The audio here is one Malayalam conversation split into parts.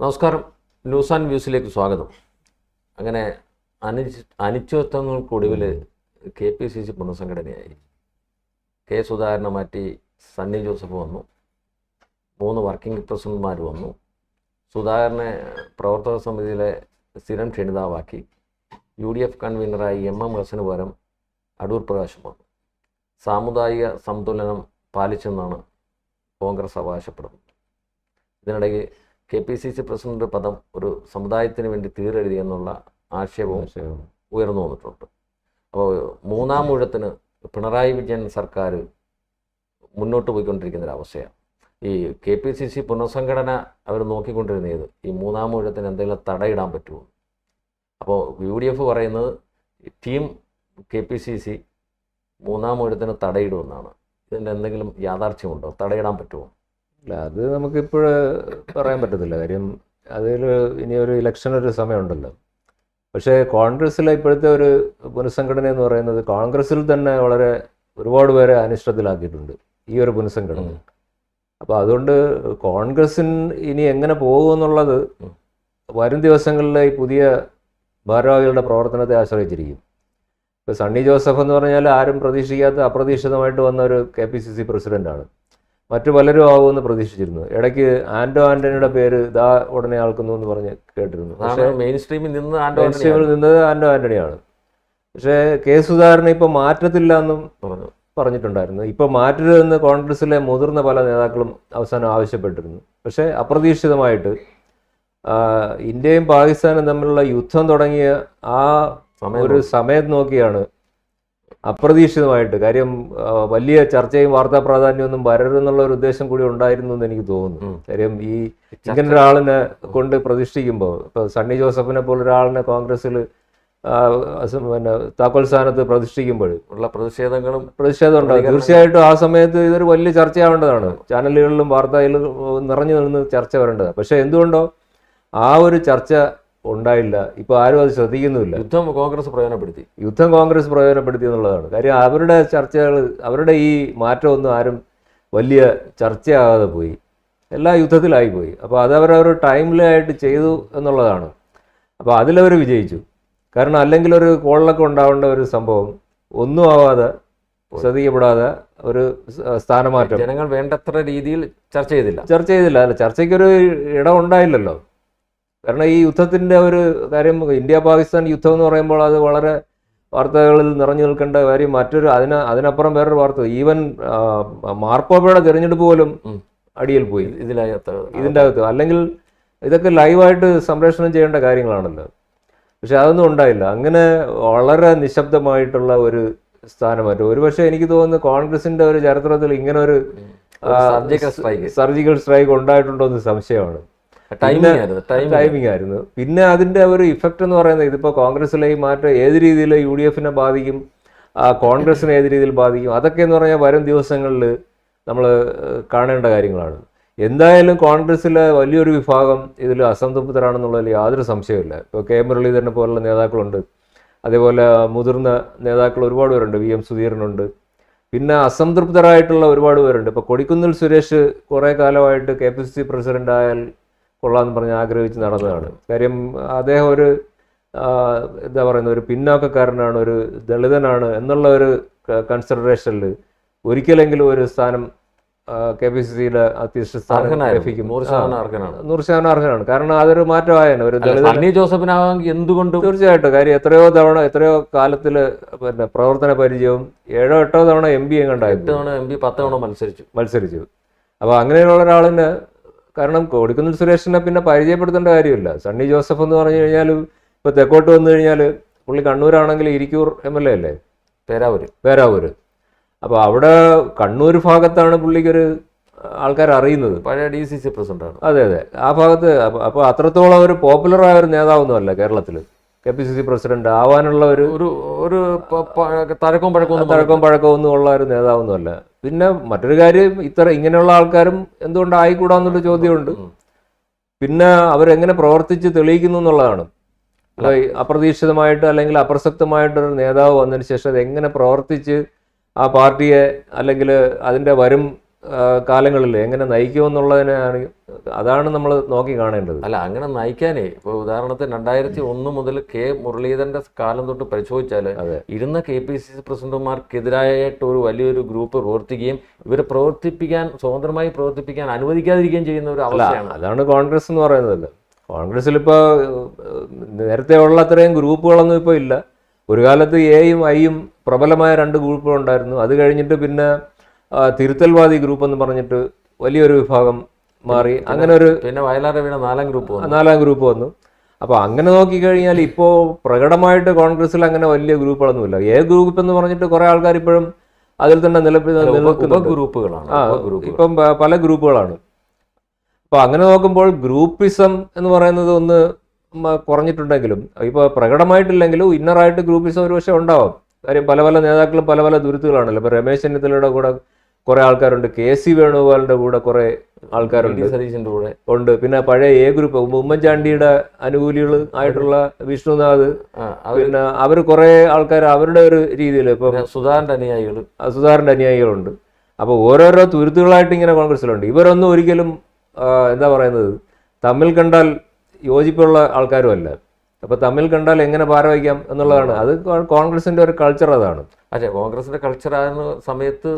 നമസ്കാരം. ന്യൂസ് ആൻഡ് വ്യൂസിലേക്ക് സ്വാഗതം. അങ്ങനെ അനിശ്ചി അനിശ്ചിതത്വങ്ങൾക്കൊടുവിൽ കെ പി സി സി പുനഃസംഘടനയായി. കെ സുധാകരനെ മാറ്റി സണ്ണി ജോസഫ് വന്നു. മൂന്ന് വർക്കിംഗ് പ്രസിഡന്റ്മാർ വന്നു. സുധാകരനെ പ്രവർത്തക സമിതിയിലെ സ്ഥിരം ക്ഷണിതാവാക്കി. യു ഡി എഫ് കൺവീനറായി എം എം ഹസന് പകരം അടൂർ പ്രകാശം വന്നു. സാമുദായിക സന്തുലനം പാലിച്ചെന്നാണ് കോൺഗ്രസ് അവകാശപ്പെടുന്നത്. ഇതിനിടയ്ക്ക് K P C C president പദം ഒരു സമുദായത്തിന് വേണ്ടി തീരെഴുതി എന്നുള്ള ആക്ഷേപവും ഉയർന്നു വന്നിട്ടുണ്ട്. അപ്പോൾ മൂന്നാം ഊഴത്തിന് പിണറായി വിജയൻ സർക്കാർ മുന്നോട്ട് പോയിക്കൊണ്ടിരിക്കുന്ന ഒരു അവസ്ഥയാണ്. ഈ കെ പി സി സി പുനഃസംഘടന അവർ നോക്കിക്കൊണ്ടിരുന്നത് ഈ മൂന്നാം ഊഴത്തിന് എന്തെങ്കിലും തടയിടാൻ പറ്റുമോ? അപ്പോൾ യു ഡി എഫ് പറയുന്നത് team K P C C മൂന്നാം ഊഴത്തിന് തടയിടുമെന്നാണ്. ഇതിന്റെ എന്തെങ്കിലും യാഥാർത്ഥ്യമുണ്ടോ? തടയിടാൻ പറ്റുമോ? അല്ല നമുക്ക് നമുക്കിപ്പോൾ പറയാൻ പറ്റത്തില്ല. കാര്യം അതിൽ ഇനി ഒരു ഇലക്ഷൻ ഒരു സമയമുണ്ടല്ലോ. പക്ഷേ കോൺഗ്രസ്സിലെ ഇപ്പോഴത്തെ ഒരു പുനഃസംഘടന എന്ന് പറയുന്നത് കോൺഗ്രസ്സിൽ തന്നെ വളരെ ഒരുപാട് പേരെ അനിഷ്ടത്തിലാക്കിയിട്ടുണ്ട് ഈ ഒരു പുനഃസംഘടന. അപ്പൊ അപ്പോൾ അതുകൊണ്ട് കോൺഗ്രസ്സിന് ഇനി എങ്ങനെ പോകുമെന്നുള്ളത്. വരും ദിവസങ്ങളിലെ ഈ പുതിയ ഭാരവാഹികളുടെ പ്രവർത്തനത്തെ ആശ്രയിച്ചിരിക്കും. ഇപ്പോൾ സണ്ണി ജോസഫ് എന്ന് പറഞ്ഞാൽ ആരും പ്രതീക്ഷിക്കാത്ത അപ്രതീക്ഷിതമായിട്ട് വന്ന ഒരു കെ പി സി സി പ്രസിഡന്റാണ് മറ്റു പലരും ആവുമെന്ന് പ്രതീക്ഷിച്ചിരുന്നു. ഇടയ്ക്ക് ആന്റോ ആന്റണിയുടെ പേര് ഇതാ ഉടനെ ആൾക്കുന്നു എന്ന് പറഞ്ഞ് കേട്ടിരുന്നു. പക്ഷേ മെയിൻ സ്ട്രീമിൽ നിന്ന് നിന്നത് ആൻഡോ ആന്റണിയാണ്. പക്ഷേ കെ സുധാകരനെ ഇപ്പൊ മാറ്റത്തില്ല എന്നും പറഞ്ഞു. പറഞ്ഞിട്ടുണ്ടായിരുന്നു. ഇപ്പൊ മാറ്റരുതെന്ന് കോൺഗ്രസിലെ മുതിർന്ന പല നേതാക്കളും അവസാനം ആവശ്യപ്പെട്ടിരുന്നു. പക്ഷേ അപ്രതീക്ഷിതമായിട്ട് ഇന്ത്യയും പാകിസ്ഥാനും തമ്മിലുള്ള യുദ്ധം തുടങ്ങിയ ആ ഒരു സമയം നോക്കിയാണ് അപ്രതീക്ഷിതമായിട്ട്. കാര്യം വലിയ ചർച്ചയും വാർത്താ പ്രാധാന്യമൊന്നും വരരുതെന്നുള്ള ഒരു ഉദ്ദേശം കൂടി ഉണ്ടായിരുന്നു എന്ന് എനിക്ക് തോന്നുന്നു. കാര്യം ഈ ഇങ്ങനെ ഒരാളിനെ കൊണ്ട് പ്രതിഷ്ഠിക്കുമ്പോൾ ഇപ്പൊ സണ്ണി ജോസഫിനെ പോലെ ഒരാളിനെ കോൺഗ്രസിൽ പിന്നെ താക്കോൽ സ്ഥാനത്ത് പ്രതിഷ്ഠിക്കുമ്പോൾ ഉള്ള പ്രതിഷേധങ്ങളും പ്രതിഷേധം ഉണ്ടാകും. തീർച്ചയായിട്ടും ആ സമയത്ത് ഇതൊരു വലിയ ചർച്ചയാവേണ്ടതാണ്. ചാനലുകളിലും വാർത്തയിലും നിറഞ്ഞു നിന്ന് ചർച്ച വരേണ്ടതാണ്. പക്ഷെ എന്തുകൊണ്ടോ ആ ഒരു ചർച്ച ഉണ്ടായില്ല. ഇപ്പൊ ആരും അത് ശ്രദ്ധിക്കുന്നുമില്ല. യുദ്ധം കോൺഗ്രസ് പ്രയോജനപ്പെടുത്തി. യുദ്ധം കോൺഗ്രസ് പ്രയോജനപ്പെടുത്തി എന്നുള്ളതാണ്. കാര്യം അവരുടെ ചർച്ചകൾ അവരുടെ ഈ മാറ്റമൊന്നും ആരും വലിയ ചർച്ചയാകാതെ പോയി. എല്ലാ യുദ്ധത്തിലായി പോയി. അപ്പോൾ അത് അവരവർ ആയിട്ട് ചെയ്തു എന്നുള്ളതാണ്. അപ്പോൾ അതിലവർ വിജയിച്ചു. കാരണം അല്ലെങ്കിൽ ഒരു കോളിലൊക്കെ ഉണ്ടാവേണ്ട ഒരു സംഭവം ഒന്നും ആവാതെ ശ്രദ്ധിക്കപ്പെടാതെ ഒരു സ്ഥാനമാറ്റം. ജനങ്ങൾ വേണ്ടത്ര രീതിയിൽ ചർച്ച ചെയ്തില്ല. ചർച്ച ചെയ്തില്ല. അല്ല ചർച്ചയ്ക്കൊരു ഇടം ഉണ്ടായില്ലല്ലോ. കാരണം ഈ യുദ്ധത്തിന്റെ ഒരു കാര്യം ഇന്ത്യ പാകിസ്ഥാൻ യുദ്ധം എന്ന് പറയുമ്പോൾ അത് വളരെ വാർത്തകളിൽ നിറഞ്ഞു നിൽക്കേണ്ട കാര്യം മറ്റൊരു അതിന് അതിനപ്പുറം വേറൊരു വാർത്ത ഈവൻ മാർപ്പോപ്പയുടെ തിരഞ്ഞെടുപ്പ് പോലും അടിയിൽ പോയി. ഇതിലകത്ത് ഇതിന്റെ അകത്ത്. അല്ലെങ്കിൽ ഇതൊക്കെ ലൈവായിട്ട് സംപ്രേഷണം ചെയ്യേണ്ട കാര്യങ്ങളാണല്ലോ. പക്ഷെ അതൊന്നും ഉണ്ടായില്ല. അങ്ങനെ വളരെ നിശബ്ദമായിട്ടുള്ള ഒരു സ്ഥാനമായിട്ട്. ഒരുപക്ഷെ എനിക്ക് തോന്നുന്നു കോൺഗ്രസിന്റെ ഒരു ചരിത്രത്തിൽ ഇങ്ങനെ ഒരു സർജിക്കൽ സ്ട്രൈക്ക് ഉണ്ടായിട്ടുണ്ടോ എന്ന് സംശയമാണ്. ടൈമിംഗ് ആയിരുന്നു പിന്നെ അതിന്റെ ഒരു ഇഫക്റ്റ് എന്ന് പറയുന്നത് ഇതിപ്പോൾ കോൺഗ്രസിലെ ഈ മാറ്റം ഏത് രീതിയിൽ യു ഡി എഫിനെ ബാധിക്കും കോൺഗ്രസിനെ ഏത് രീതിയിൽ ബാധിക്കും അതൊക്കെ എന്ന് പറഞ്ഞാൽ വരും ദിവസങ്ങളിൽ നമ്മൾ കാണേണ്ട കാര്യങ്ങളാണ്. എന്തായാലും കോൺഗ്രസിലെ വലിയൊരു വിഭാഗം ഇതിൽ അസംതൃപ്തരാണെന്നുള്ളതിൽ യാതൊരു സംശയമില്ല ഇപ്പോൾ കെ. മുരളീധരനെ പോലുള്ള നേതാക്കളുണ്ട്. അതേപോലെ മുതിർന്ന നേതാക്കൾ ഒരുപാട് പേരുണ്ട്. വി. എം. സുധീരനുണ്ട്. പിന്നെ അസംതൃപ്തരായിട്ടുള്ള ഒരുപാട് പേരുണ്ട്. ഇപ്പോൾ കൊടിക്കുന്നിൽ സുരേഷ് കുറേ കാലമായിട്ട് K. P. C. C president ആയാൽ കൊള്ളാമെന്ന് പറഞ്ഞ് ആഗ്രഹിച്ച് നടന്നതാണ്. കാര്യം അദ്ദേഹം ഒരു എന്താ പറയുന്നത് ഒരു പിന്നാക്കക്കാരനാണ് ഒരു ദളിതനാണ് എന്നുള്ള ഒരു കൺസിഡറേഷനിൽ ഒരിക്കലെങ്കിലും ഒരു സ്ഥാനം കെ പി സി സിയുടെ അധ്യക്ഷ സ്ഥാനം ലഭിക്കും. നൂറ് ശതമാനം അർഹനാണ്. കാരണം അതൊരു മാറ്റമായാണ് ഒരു ദളിത സണ്ണി ജോസഫിനാണെങ്കിൽ എന്തുകൊണ്ടും തീർച്ചയായിട്ടും. കാര്യം എത്രയോ തവണ എത്രയോ കാലത്തിൽ പിന്നെ പ്രവർത്തന പരിചയവും ഏഴോ എട്ടോ തവണ എം ബി എട്ട് തവണ എം പി പത്ത് തവണ മത്സരിച്ചു. മത്സരിച്ചു. അപ്പോൾ അങ്ങനെയുള്ള ഒരാളിന് കാരണം കോടിക്കുന്നിൽ സുരേഷിനെ പിന്നെ പരിചയപ്പെടുത്തേണ്ട കാര്യമില്ല. സണ്ണി ജോസഫ് എന്ന് പറഞ്ഞു കഴിഞ്ഞാൽ ഇപ്പോൾ തെക്കോട്ട് വന്നു കഴിഞ്ഞാൽ പുള്ളി കണ്ണൂരാണെങ്കിൽ ഇരിക്കൂർ എം എൽ എ അല്ലേ? പേരാവൂർ പേരാവൂര്. അപ്പോൾ അവിടെ കണ്ണൂർ ഭാഗത്താണ് പുള്ളിക്കൊരു ആൾക്കാർ അറിയുന്നത്. പഴയ ഡി സി സി പ്രസിഡന്റാണ് അതെ അതെ. ആ ഭാഗത്ത് അപ്പോൾ അത്രത്തോളം ഒരു പോപ്പുലറായ ഒരു നേതാവൊന്നുമല്ല കേരളത്തിൽ K P C C president ആവാനുള്ള ഒരു ഒരു തഴക്കവും പഴക്കവും തഴക്കവും പഴക്കവും ഒന്നും ഉള്ള ഒരു നേതാവൊന്നുമല്ല. പിന്നെ മറ്റൊരു കാര്യം ഇത്ര ഇങ്ങനെയുള്ള ആൾക്കാരും എന്തുകൊണ്ട് ആയിക്കൂടാന്നുള്ള ചോദ്യമുണ്ട്. പിന്നെ അവരെങ്ങനെ പ്രവർത്തിച്ച് തെളിയിക്കുന്നു എന്നുള്ളതാണ് അപ്രതീക്ഷിതമായിട്ട് അല്ലെങ്കിൽ അപ്രസക്തമായിട്ടൊരു നേതാവ് വന്നതിന് ശേഷം അത് എങ്ങനെ പ്രവർത്തിച്ച് ആ പാർട്ടിയെ അല്ലെങ്കിൽ അതിന്റെ വരും കാലങ്ങളിൽ എങ്ങനെ നയിക്കുമെന്നുള്ളതിനാണ് അതാണ് നമ്മൾ നോക്കി കാണേണ്ടത്. അല്ല അങ്ങനെ നയിക്കാനേ ഇപ്പോൾ ഉദാഹരണത്തിന് രണ്ടായിരത്തി ഒന്ന് മുതൽ കെ മുരളീധരന്റെ കാലം തൊട്ട് പരിശോധിച്ചാൽ ഇരുന്ന കെ പി സി സി പ്രസിഡന്റുമാർക്കെതിരായിട്ട് ഒരു വലിയൊരു ഗ്രൂപ്പ് പ്രവർത്തിക്കുകയും ഇവരെ പ്രവർത്തിപ്പിക്കാൻ സ്വതന്ത്രമായി പ്രവർത്തിപ്പിക്കാൻ അനുവദിക്കാതിരിക്കുകയും ചെയ്യുന്ന ഒരു അവസ്ഥയാണ്. അതാണ് കോൺഗ്രസ് എന്ന് പറയുന്നത്. കോൺഗ്രസ്സിൽ ഇപ്പോൾ നേരത്തെ ഉള്ള അത്രയും ഗ്രൂപ്പുകളൊന്നും ഇപ്പോൾ ഇല്ല. ഒരു കാലത്ത് എയും ഐയും പ്രബലമായ രണ്ട് ഗ്രൂപ്പുകൾ ഉണ്ടായിരുന്നു അത് കഴിഞ്ഞിട്ട് പിന്നെ തിരുത്തൽവാദി ഗ്രൂപ്പ് എന്ന് പറഞ്ഞിട്ട് വലിയൊരു വിഭാഗം മാറി. അങ്ങനെ ഒരു പിന്നെ വയലാറ് വീണ നാലാം ഗ്രൂപ്പ് വന്നു. നാലാം ഗ്രൂപ്പ് വന്നു. അപ്പോൾ അങ്ങനെ നോക്കിക്കഴിഞ്ഞാൽ ഇപ്പോ പ്രകടമായിട്ട് കോൺഗ്രസിൽ അങ്ങനെ വലിയ ഗ്രൂപ്പുകളൊന്നുമില്ല. ഏത് ഗ്രൂപ്പ് എന്ന് പറഞ്ഞിട്ട് കുറേ ആൾക്കാർ ഇപ്പോഴും അതിൽ തന്നെ നിലനിൽക്കുന്ന ഗ്രൂപ്പുകളാണ് ഇപ്പം പല ഗ്രൂപ്പുകളാണ്. അപ്പൊ അങ്ങനെ നോക്കുമ്പോൾ ഗ്രൂപ്പിസം എന്ന് പറയുന്നത് ഒന്ന് കുറഞ്ഞിട്ടുണ്ടെങ്കിലും ഇപ്പോൾ പ്രകടമായിട്ടില്ലെങ്കിലും ഇന്നറായിട്ട് ഗ്രൂപ്പിസം ഒരു പക്ഷേ ഉണ്ടാവാം. കാര്യം പല പല നേതാക്കളും പല പല ദുരിതങ്ങളാണല്ലോ ഇപ്പൊ രമേശ് ചെന്നിത്തലയുടെ കൂടെ കുറെ ആൾക്കാരുണ്ട്. കെ സി വേണുഗോപാലിന്റെ കൂടെ കുറെ ആൾക്കാരുണ്ട്. സതീശന്റെ കൂടെ. ഉണ്ട്. പിന്നെ പഴയ എ ഗ്രൂപ്പ് ഉമ്മൻചാണ്ടിയുടെ അനുകൂലികൾ ആയിട്ടുള്ള വിഷ്ണുനാഥ്. പിന്നെ അവർ കുറെ ആൾക്കാർ അവരുടെ ഒരു രീതിയിൽ ഇപ്പം പിന്നെ സുധാകരന്റെ അനുയായികൾ സുധാകരന്റെ അനുയായികളുണ്ട്. അപ്പോൾ ഓരോരോ തുരുത്തുകളായിട്ട് ഇങ്ങനെ കോൺഗ്രസ്സിലുണ്ട്. ഇവരൊന്നും ഒരിക്കലും എന്താ പറയുന്നത് തമ്മിൽ കണ്ടാൽ യോജിപ്പുള്ള ആൾക്കാരും അല്ല അപ്പോൾ തമ്മിൽ കണ്ടാൽ എങ്ങനെ ഭാരവഹിക്കാം എന്നുള്ളതാണ്. അത് കോൺഗ്രസിന്റെ ഒരു കൾച്ചർ അതാണ്. അതെ കോൺഗ്രസിന്റെ കൾച്ചർ ആയിരുന്ന സമയത്ത്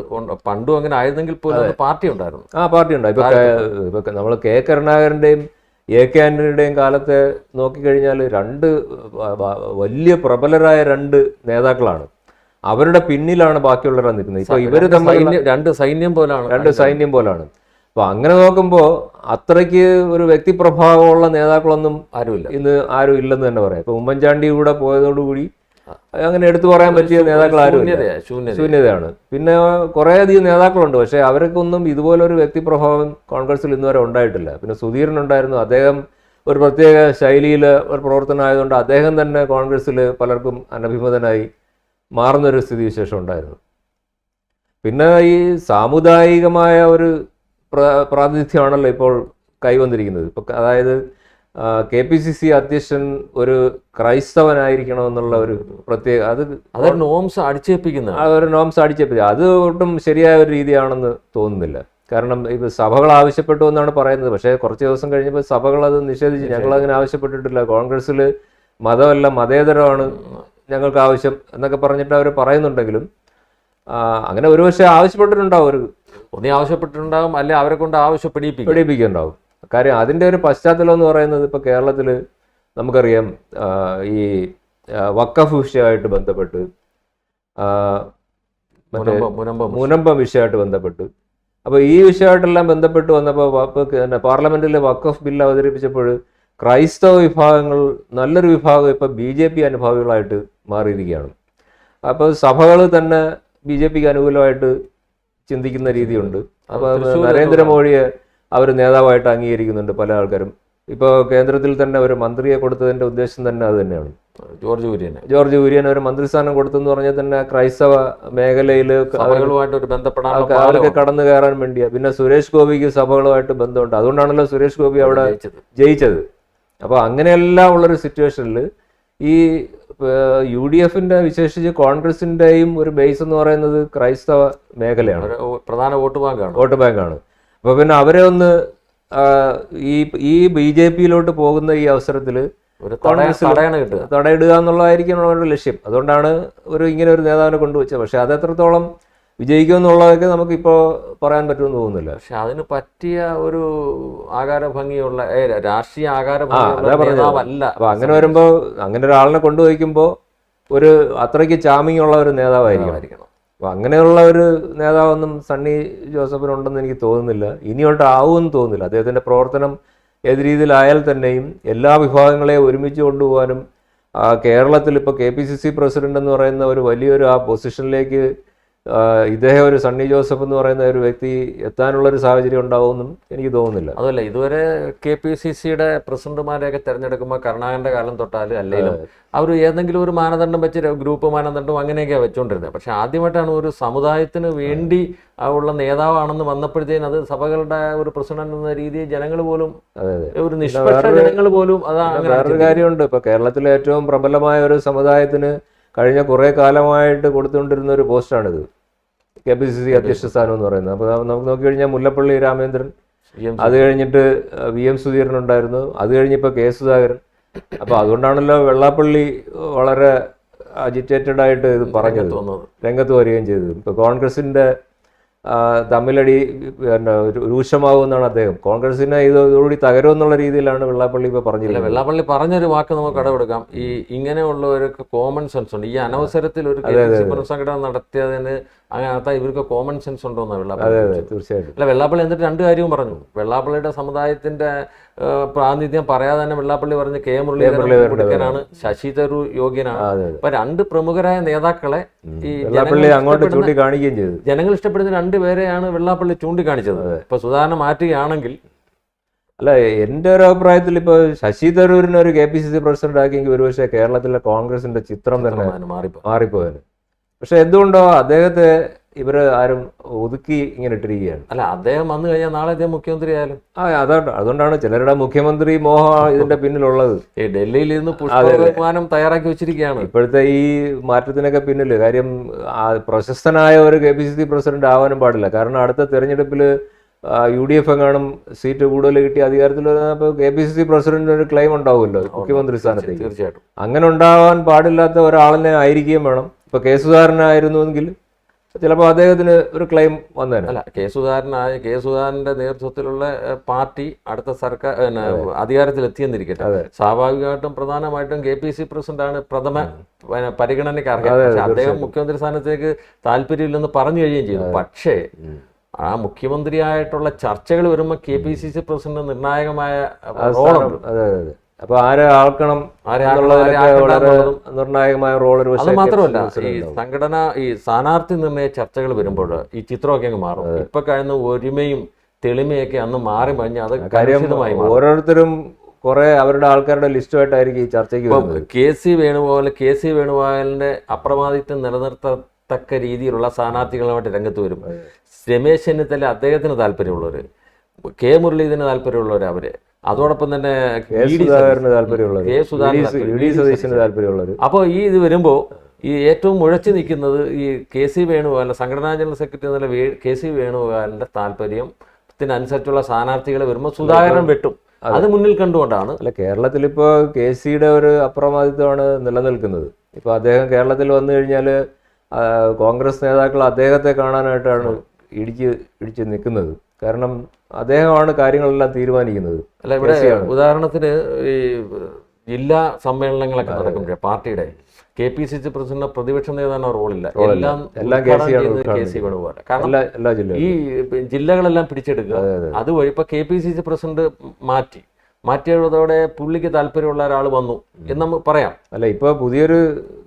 പണ്ടും അങ്ങനെ ആയിരുന്നെങ്കിൽ പോലും പാർട്ടി ഉണ്ടായിരുന്നു. ആ പാർട്ടി ഉണ്ടായിരുന്നു ഇപ്പൊ നമ്മൾ കെ കരുണാകരന്റെയും എ കെ ആന്റണിയുടെയും കാലത്തെ നോക്കിക്കഴിഞ്ഞാൽ രണ്ട് വലിയ പ്രബലരായ രണ്ട് നേതാക്കളാണ്. അവരുടെ പിന്നിലാണ് ബാക്കിയുള്ളവർ നിൽക്കുന്നത്. ഇപ്പൊ ഇവർ രണ്ട് സൈന്യം പോലാണ് രണ്ട് സൈന്യം പോലാണ്. അപ്പൊ അങ്ങനെ നോക്കുമ്പോൾ അത്രയ്ക്ക് ഒരു വ്യക്തിപ്രഭാവമുള്ള നേതാക്കളൊന്നും ആരുമില്ല. ഇന്ന് ആരും ഇല്ലെന്ന് തന്നെ പറയാം. ഇപ്പൊ ഉമ്മൻചാണ്ടി കൂടെ പോയതോടുകൂടി അങ്ങനെ എടുത്തു പറയാൻ പറ്റിയ നേതാക്കൾ ആരും ശൂന്യതയാണ്. പിന്നെ കുറേ അധികം നേതാക്കളുണ്ട്. പക്ഷേ അവർക്കൊന്നും ഇതുപോലൊരു വ്യക്തിപ്രഭാവം കോൺഗ്രസിൽ ഇന്നുവരെ ഉണ്ടായിട്ടില്ല. പിന്നെ സുധീരൻ ഉണ്ടായിരുന്നു. അദ്ദേഹം ഒരു പ്രത്യേക ശൈലിയിൽ ഒരു പ്രവർത്തനമായതുകൊണ്ട് അദ്ദേഹം തന്നെ കോൺഗ്രസ്സിൽ പലർക്കും അനഭിമതനായി മാറുന്നൊരു സ്ഥിതിവിശേഷം ഉണ്ടായിരുന്നു. പിന്നെ ഈ സാമുദായികമായ ഒരു പ്രാതിനിധ്യമാണല്ലോ ഇപ്പോൾ കൈവന്നിരിക്കുന്നത്. ഇപ്പൊ അതായത് കെ പി സി സി അധ്യക്ഷൻ ഒരു ക്രൈസ്തവനായിരിക്കണം എന്നുള്ള ഒരു പ്രത്യേക അത് അതൊരു നോംസ് അടിച്ചേപ്പിക്കുന്ന അവർ ഒരു നോംസ് അടിച്ചേപ്പിച്ച അത് ഒട്ടും ശരിയായ ഒരു രീതിയാണെന്ന് തോന്നുന്നില്ല. കാരണം ഇത് സഭകൾ ആവശ്യപ്പെട്ടു എന്നാണ് പറയുന്നത്. പക്ഷേ കുറച്ച് ദിവസം കഴിഞ്ഞപ്പോൾ സഭകൾ അത് നിഷേധിച്ച്. ഞങ്ങൾ അങ്ങനെ ആവശ്യപ്പെട്ടിട്ടില്ല. കോൺഗ്രസ്സിൽ മതമല്ല മതേതരമാണ് ഞങ്ങൾക്ക് ആവശ്യം എന്നൊക്കെ പറഞ്ഞിട്ട് അവർ പറയുന്നുണ്ടെങ്കിലും അങ്ങനെ ഒരു പക്ഷേ ആവശ്യപ്പെട്ടിട്ടുണ്ടാവും ഒരു ഒന്നീ ആവശ്യപ്പെട്ടിട്ടുണ്ടാകും അല്ലെ അവരെ കൊണ്ട് ആവശ്യപ്പെടിപ്പിക്കും പിടിപ്പിക്കുന്നുണ്ടാവും കാര്യം അതിന്റെ ഒരു പശ്ചാത്തലം എന്ന് പറയുന്നത് ഇപ്പോൾ കേരളത്തിൽ നമുക്കറിയാം ഈ വക്കഫ് വിഷയമായിട്ട് ബന്ധപ്പെട്ട് മുനമ്പം വിഷയമായിട്ട് ബന്ധപ്പെട്ട്. അപ്പോൾ ഈ വിഷയമായിട്ടെല്ലാം ബന്ധപ്പെട്ട് വന്നപ്പോൾ പിന്നെ പാർലമെന്റിൽ വക്കഫ് ബില്ല് അവതരിപ്പിച്ചപ്പോൾ ക്രൈസ്തവ വിഭാഗങ്ങൾ നല്ലൊരു വിഭാഗം ഇപ്പോൾ ബി ജെ പി അനുഭാവികളായിട്ട് മാറിയിരിക്കുകയാണ്. അപ്പോൾ സഭകൾ തന്നെ ബി ജെ പിക്ക് അനുകൂലമായിട്ട് ചിന്തിക്കുന്ന രീതിയുണ്ട്. അപ്പോൾ നരേന്ദ്രമോദിയെ അവർ നേതാവായിട്ട് അംഗീകരിക്കുന്നുണ്ട് പല ആൾക്കാരും. ഇപ്പോൾ കേന്ദ്രത്തിൽ തന്നെ ഒരു മന്ത്രിയെ കൊടുത്തതിന്റെ ഉദ്ദേശം തന്നെ അത് തന്നെയാണ്. ജോർജ് കുര്യന് ജോർജ് കുര്യൻ ഒരു മന്ത്രിസ്ഥാനം കൊടുത്തെന്ന് പറഞ്ഞാൽ തന്നെ ക്രൈസ്തവ മേഖലയിൽ അവർക്ക് കടന്നു കയറാൻ വേണ്ടിയാ. പിന്നെ സുരേഷ് ഗോപിക്ക് സഭകളുമായിട്ട് ബന്ധമുണ്ട്. അതുകൊണ്ടാണല്ലോ സുരേഷ് ഗോപി അവിടെ ജയിച്ചത്. ജയിച്ചത്. അപ്പോൾ അങ്ങനെയെല്ലാം ഉള്ളൊരു സിറ്റുവേഷനിൽ ഈ യു ഡി എഫിന്റെ വിശേഷിച്ച് കോൺഗ്രസിന്റെയും ഒരു ബേസ് എന്ന് പറയുന്നത് ക്രൈസ്തവ മേഖലയാണ്. പ്രധാന വോട്ട് ബാങ്കാണ്. വോട്ട് ബാങ്കാണ്. അപ്പൊ പിന്നെ അവരെ ഒന്ന് ഈ ഈ ബി ജെ പിയിലോട്ട് പോകുന്ന ഈ അവസരത്തിൽ തടയിടുക എന്നുള്ളതായിരിക്കും അവരുടെ ലക്ഷ്യം. അതുകൊണ്ടാണ് ഒരു ഇങ്ങനെ ഒരു നേതാവിനെ കൊണ്ടുവച്ചത്. പക്ഷെ അത് എത്രത്തോളം വിജയിക്കുമെന്നുള്ളതൊക്കെ നമുക്കിപ്പോൾ പറയാൻ പറ്റുമെന്ന് തോന്നുന്നില്ല. പക്ഷെ അതിന് പറ്റിയ ഒരു ആകാര ഭംഗിയുള്ള രാഷ്ട്രീയ ആകാര ഭംഗിയുള്ള അപ്പൊ അങ്ങനെ വരുമ്പോൾ അങ്ങനെ ഒരാളിനെ കൊണ്ടുപോയിക്കുമ്പോൾ ഒരു അത്രയ്ക്ക് ചാമിങ് ഉള്ള ഒരു നേതാവായിരിക്കണം. അപ്പൊ അങ്ങനെയുള്ള ഒരു നേതാവൊന്നും സണ്ണി ജോസഫിനുണ്ടെന്ന് എനിക്ക് തോന്നുന്നില്ല. ഇനിയോട്ട് ആവുമെന്ന് തോന്നുന്നില്ല. അദ്ദേഹത്തിന്റെ പ്രവർത്തനം ഏത് രീതിയിലായാൽ തന്നെയും എല്ലാ വിഭാഗങ്ങളെയും ഒരുമിച്ച് കൊണ്ടുപോകാനും കേരളത്തിൽ ഇപ്പോൾ K P C C president എന്ന് പറയുന്ന ഒരു വലിയൊരു ആ പൊസിഷനിലേക്ക് ഇദ്ദേഹം ഒരു സണ്ണി ജോസഫ് എന്ന് പറയുന്ന ഒരു വ്യക്തി എത്താനുള്ള ഒരു സാഹചര്യം ഉണ്ടാവുമെന്നും എനിക്ക് തോന്നുന്നില്ല. അതല്ല ഇതുവരെ കെ പി സി സിയുടെ പ്രസിഡന്റുമാരെയൊക്കെ തെരഞ്ഞെടുക്കുമ്പോൾ കരുണാകരന്റെ കാലം തൊട്ടാൽ അല്ലെങ്കിലും അവർ ഏതെങ്കിലും ഒരു മാനദണ്ഡം വെച്ച് ഗ്രൂപ്പ് മാനദണ്ഡം അങ്ങനെയൊക്കെയാണ് വെച്ചുകൊണ്ടിരുന്നത് പക്ഷെ ആദ്യമായിട്ടാണ് ഒരു സമുദായത്തിന് വേണ്ടി ഉള്ള നേതാവാണെന്ന് വന്നപ്പോഴത്തേനും അത് സഭകളുടെ ഒരു പ്രസിഡന്റ് എന്ന രീതിയിൽ ജനങ്ങൾ പോലും ഒരു നിഷ്പക്ഷ ജനങ്ങൾ പോലും അതാണ് വേറൊരു കാര്യമുണ്ട്. ഇപ്പൊ കേരളത്തിലെ ഏറ്റവും പ്രബലമായ ഒരു സമുദായത്തിന് കഴിഞ്ഞ കുറേ കാലമായിട്ട് കൊടുത്തുകൊണ്ടിരുന്ന ഒരു പോസ്റ്റാണിത്. കെ പി സി സി അധ്യക്ഷ സ്ഥാനം എന്ന് പറയുന്നത്. അപ്പോൾ നമുക്ക് നോക്കിക്കഴിഞ്ഞാൽ മുല്ലപ്പള്ളി രാമേന്ദ്രൻ അത് കഴിഞ്ഞിട്ട് വി എം സുധീരൻ ഉണ്ടായിരുന്നു. അത് കഴിഞ്ഞിപ്പോൾ കെ സുധാകരൻ. അപ്പോൾ അതുകൊണ്ടാണല്ലോ വെള്ളാപ്പള്ളി വളരെ അജിറ്റേറ്റഡ് ആയിട്ട് ഇത് പറഞ്ഞത്. രംഗത്ത് വരികയും ചെയ്തത്. ഇപ്പോൾ കോൺഗ്രസിന്റെ തമ്മിലടി രൂക്ഷമാവുമെന്നാണ് അദ്ദേഹം. കോൺഗ്രസിനെ ഇത് ഇതോടുകൂടി തകരുമെന്നുള്ള രീതിയിലാണ് വെള്ളാപ്പള്ളി ഇപ്പോൾ പറഞ്ഞില്ല വെള്ളാപ്പള്ളി പറഞ്ഞൊരു വാക്ക് നമുക്ക് കടമെടുക്കാം. ഈ ഇങ്ങനെയുള്ള ഒരു കോമൺ സെൻസ് ഉണ്ട്. ഈ അനവസരത്തിൽ ഒരു സംഘടന നടത്തിയതിന് അങ്ങനത്തെ ഇവർക്ക് കോമൺ സെൻസ് ഉണ്ടോ എന്നാ വെള്ളാപ്പള്ളി തീർച്ചയായിട്ടും. അല്ല വെള്ളാപ്പള്ളി എന്നിട്ട് രണ്ട് കാര്യവും പറഞ്ഞു. വെള്ളാപ്പള്ളിയുടെ സമുദായത്തിന്റെ പ്രാതിനിധ്യം പറയാതെ തന്നെ വെള്ളാപ്പള്ളി പറഞ്ഞ് കെ. മിടുക്കനാണ് ശശി തരൂർ യോഗ്യനാണ് അപ്പൊ രണ്ട് പ്രമുഖരായ നേതാക്കളെ ഈ അങ്ങോട്ട് ചെയ്തു. ജനങ്ങൾ ഇഷ്ടപ്പെടുന്ന രണ്ടുപേരെയാണ് വെള്ളാപ്പള്ളി ചൂണ്ടിക്കാണിച്ചത്. ഇപ്പൊ സുധാരണ മാറ്റുകയാണെങ്കിൽ അല്ല എന്റെ ഒരു അഭിപ്രായത്തിൽ ഇപ്പൊ ശശി തരൂരിനെ ഒരു K. P. C. C president ആക്കിയെങ്കിൽ ഒരുപക്ഷെ കേരളത്തിലെ കോൺഗ്രസിന്റെ ചിത്രം തന്നെ മാറിപ്പോ മാറിപ്പോയത് പക്ഷെ എന്തുകൊണ്ടോ അദ്ദേഹത്തെ ഇവർ ആരും ഒതുക്കി ഇങ്ങനെ ഇട്ടിരിക്കുകയാണ്. അല്ല അദ്ദേഹം വന്നു കഴിഞ്ഞാൽ നാളെ അദ്ദേഹം മുഖ്യമന്ത്രി ആയാലും. ആ അതാണ് അതുകൊണ്ടാണ് ചിലരുടെ മുഖ്യമന്ത്രി മോഹം ഇതിന്റെ പിന്നിലുള്ളത്. ഈ ഡൽഹിയിൽ നിന്ന് പുഷ്പവിമാനം തയ്യാറാക്കി വെച്ചിരിക്കുകയാണ്. ഇപ്പോഴത്തെ ഈ മാറ്റത്തിനൊക്കെ പിന്നിൽ കാര്യം പ്രശസ്തനായ ഒരു K P C C president ആവാനും പാടില്ല. കാരണം അടുത്ത തെരഞ്ഞെടുപ്പിൽ യു ഡി എഫ് എങ്ങാനും സീറ്റ് കൂടുതൽ കിട്ടി അധികാരത്തിൽ വരുന്നപ്പോൾ കെ പി സി സി പ്രസിഡന്റിന് ഒരു ക്ലെയിം ഉണ്ടാവുമല്ലോ മുഖ്യമന്ത്രി സ്ഥാനത്തേക്ക്. തീർച്ചയായിട്ടും. അങ്ങനെ ഉണ്ടാവാൻ പാടില്ലാത്ത ഒരാളിനെ ആയിരിക്കുകയും വേണം. ഇപ്പൊ കെ സുധാകരനായിരുന്നുവെങ്കിൽ ചിലപ്പോൾ അദ്ദേഹത്തിന് ഒരു ക്ലെയിം വന്നേനെ. അല്ല കെ സുധാകരനായ കെ സുധാകരന്റെ നേതൃത്വത്തിലുള്ള പാർട്ടി അടുത്ത സർക്കാർ എത്തിയെന്നിരിക്കട്ടെ സ്വാഭാവികമായിട്ടും പ്രധാനമായിട്ടും കെ പി സി പ്രസിഡന്റ് ആണ് പ്രഥമ പരിഗണനയ്ക്ക് അർഹത അദ്ദേഹം മുഖ്യമന്ത്രി സ്ഥാനത്തേക്ക് താല്പര്യമില്ലെന്ന് പറഞ്ഞു കഴിയുകയും ചെയ്തു. പക്ഷേ ആ മുഖ്യമന്ത്രിയായിട്ടുള്ള ചർച്ചകൾ വരുമ്പോൾ K P C C president നിർണായകമായ റോളുണ്ട്. അപ്പൊ ആരെ ആൾക്കണം വളരെ നിർണായകമായ റോൾ ഒരു അത് മാത്രമല്ല ഈ സംഘടന ഈ സ്ഥാനാർത്ഥി നിർണയ ചർച്ചകൾ വരുമ്പോൾ ഈ ചിത്രമൊക്കെ അങ്ങ് മാറും. ഇപ്പൊ കഴിഞ്ഞ ഒരുമയും തെളിമയൊക്കെ അന്ന് മാറി മറിഞ്ഞ് അത് കാര്യമായി ഓരോരുത്തരും കുറെ അവരുടെ ആൾക്കാരുടെ ലിസ്റ്റുമായിട്ടായിരിക്കും ഈ ചർച്ചയ്ക്ക് K C Venugopal K C വേണുഗോപാലിന്റെ അപ്രമാദിത്വം നിലനിർത്തത്തക്ക രീതിയിലുള്ള സ്ഥാനാർത്ഥികളുമായിട്ട് രംഗത്ത് വരും. രമേശ് ചെന്നിത്തല അദ്ദേഹത്തിന് താല്പര്യമുള്ളവര് കെ മുരളീധരന് താല്പര്യമുള്ളവർ അവർ. അതോടൊപ്പം തന്നെ താല്പര്യമുള്ളത്. അപ്പോൾ ഈ ഇത് വരുമ്പോൾ ഈ ഏറ്റവും മുഴച്ചു നിൽക്കുന്നത് ഈ കെ സി വേണുഗോപാലിന്റെ സംഘടനാ ജനറൽ സെക്രട്ടറി എന്നുള്ള വേ- കെ സി വേണുഗോപാലിന്റെ താല്പര്യത്തിനനുസരിച്ചുള്ള സ്ഥാനാർത്ഥികളെ വരുമ്പോൾ സുധാകരൻ വെട്ടും. അത്. മുന്നിൽ കണ്ടുകൊണ്ടാണ്. അല്ല കേരളത്തിൽ ഇപ്പോൾ കെ സിയുടെ ഒരു അപ്രമാദിത്വമാണ് നിലനിൽക്കുന്നത്. ഇപ്പൊ അദ്ദേഹം കേരളത്തിൽ വന്നു കഴിഞ്ഞാൽ കോൺഗ്രസ് നേതാക്കൾ അദ്ദേഹത്തെ കാണാനായിട്ടാണ് ഇടിച്ച് ഇടിച്ച് നിൽക്കുന്നത്. കാരണം അദ്ദേഹമാണ് കാര്യങ്ങളെല്ലാം തീരുമാനിക്കുന്നത്. അല്ല ഇവിടെ. ഉദാഹരണത്തിന് ഈ ജില്ലാ സമ്മേളനങ്ങളൊക്കെ നടക്കുമ്പോഴേ പാർട്ടിയുടെ K P C C president പ്രതിപക്ഷ നേതാവിന് റോളില്ല. എല്ലാം എല്ലാം കെ സി കാരണം ഈ ജില്ലകളെല്ലാം പിടിച്ചെടുക്കുക അതുവഴി ഇപ്പൊ K P C C president മാറ്റി. മാറ്റിയതോടെ പുള്ളിക്ക് താല്പര്യമുള്ള ഒരാൾ വന്നു എന്ന് നമുക്ക് പറയാം. അല്ല ഇപ്പൊ പുതിയൊരു